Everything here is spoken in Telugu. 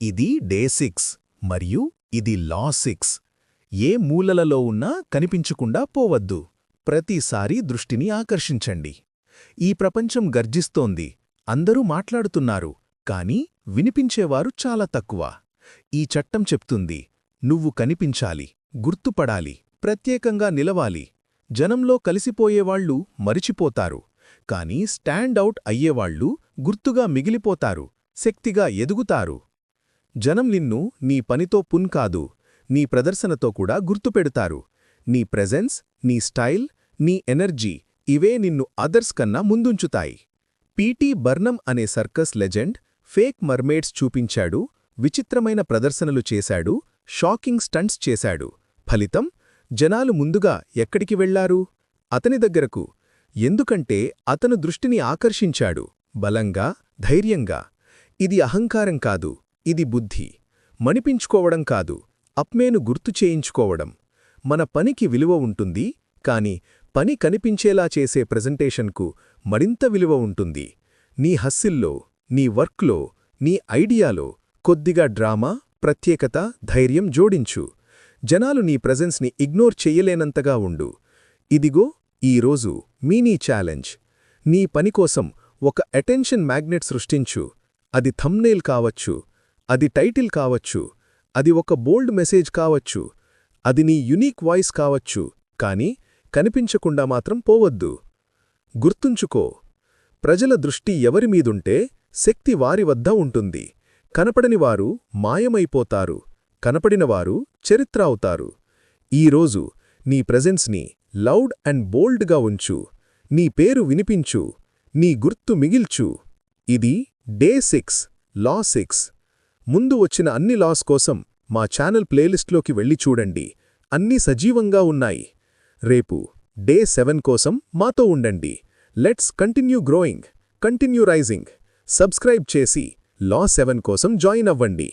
ఇది డే సిక్స్ మరియు ఇది లా సిక్స్. ఏ మూలలలో ఉన్నా కనిపించకుండా పోవద్దు. ప్రతిసారి దృష్టిని ఆకర్షించండి. ఈ ప్రపంచం గర్జిస్తోంది. అందరూ మాట్లాడుతున్నారు కాని వినిపించేవారు చాలా తక్కువ. ఈ చట్టం చెప్తుంది నువ్వు కనిపించాలి గుర్తుపడాలి ప్రత్యేకంగా నిలవాలి. జనంలో కలిసిపోయేవాళ్ళు మరిచిపోతారు కాని స్టాండ్ అవుట్ అయ్యేవాళ్ళు గుర్తుగా మిగిలిపోతారు శక్తిగా ఎదుగుతారు. జనం నిన్ను నీ పనితో పున్ కాదు నీ ప్రదర్శనతో కూడా గుర్తుపెడతారు నీ ప్రెజెన్స్ నీ స్టైల్ నీ ఎనర్జీ ఇవే నిన్ను అదర్స్ కన్నా ముందుంచుతాయి. పీటీ బర్నం అనే సర్కస్ లెజెండ్ ఫేక్ మర్మేడ్స్ చూపించాడు విచిత్రమైన ప్రదర్శనలు చేశాడు షాకింగ్ స్టంట్స్ చేశాడు. ఫలితం జనాలు ముందుగా ఎక్కడికి వెళ్ళారు? అతని దగ్గరకు. ఎందుకంటే అతను దృష్టిని ఆకర్షించాడు. బలంగా ధైర్యంగా. ఇది అహంకారం కాదు. ఇది బుద్ధి. మణిపించుకోవడం కాదు అప్మేను గుర్తు చేయించుకోవడం. మన పనికి విలువ ఉంటుంది కాని పని కనిపించేలా చేసే ప్రజెంటేషన్కు మరింత విలువ ఉంటుంది. నీ హస్సిల్లో నీ వర్క్లో నీ ఐడియాలో కొద్దిగా డ్రామా ప్రత్యేకత ధైర్యం జోడించు. జనాలు నీ ప్రజెన్స్ని ఇగ్నోర్ చెయ్యలేనంతగా ఉండు. ఇదిగో ఈరోజు మీ నీ ఛాలెంజ్. నీ పనికోసం ఒక అటెన్షన్ మ్యాగ్నెట్ సృష్టించు. అది థమ్నేల్ కావచ్చు అది టైటిల్ కావచ్చు అది ఒక బోల్డ్ మెసేజ్ కావచ్చు అది నీ యునీక్ వాయిస్ కావచ్చు కాని కనిపించకుండా మాత్రం పోవద్దు. గుర్తుంచుకో ప్రజల దృష్టి ఎవరిమీదుంటే శక్తి వారి వద్ద ఉంటుంది. కనపడనివారు మాయమైపోతారు కనపడినవారు చరిత్ర అవుతారు ఈరోజు నీ ప్రెజెన్స్ని లౌడ్ అండ్ బోల్డ్గా ఉంచు నీ పేరు వినిపించు నీ గుర్తు మిగిల్చు. ఇది డే సిక్స్ లా సిక్స్ ముందు వచ్చిన అన్ని లాస్ కోసం మా ఛానల్ ప్లేలిస్ట్లోకి వెళ్ళి చూడండి. అన్నీ సజీవంగా ఉన్నాయి. రేపు డే సెవెన్ కోసం మాతో ఉండండి. Let's continue growing continue rising. Subscribe చేసి లా సెవెన్ కోసం జాయిన్ అవ్వండి.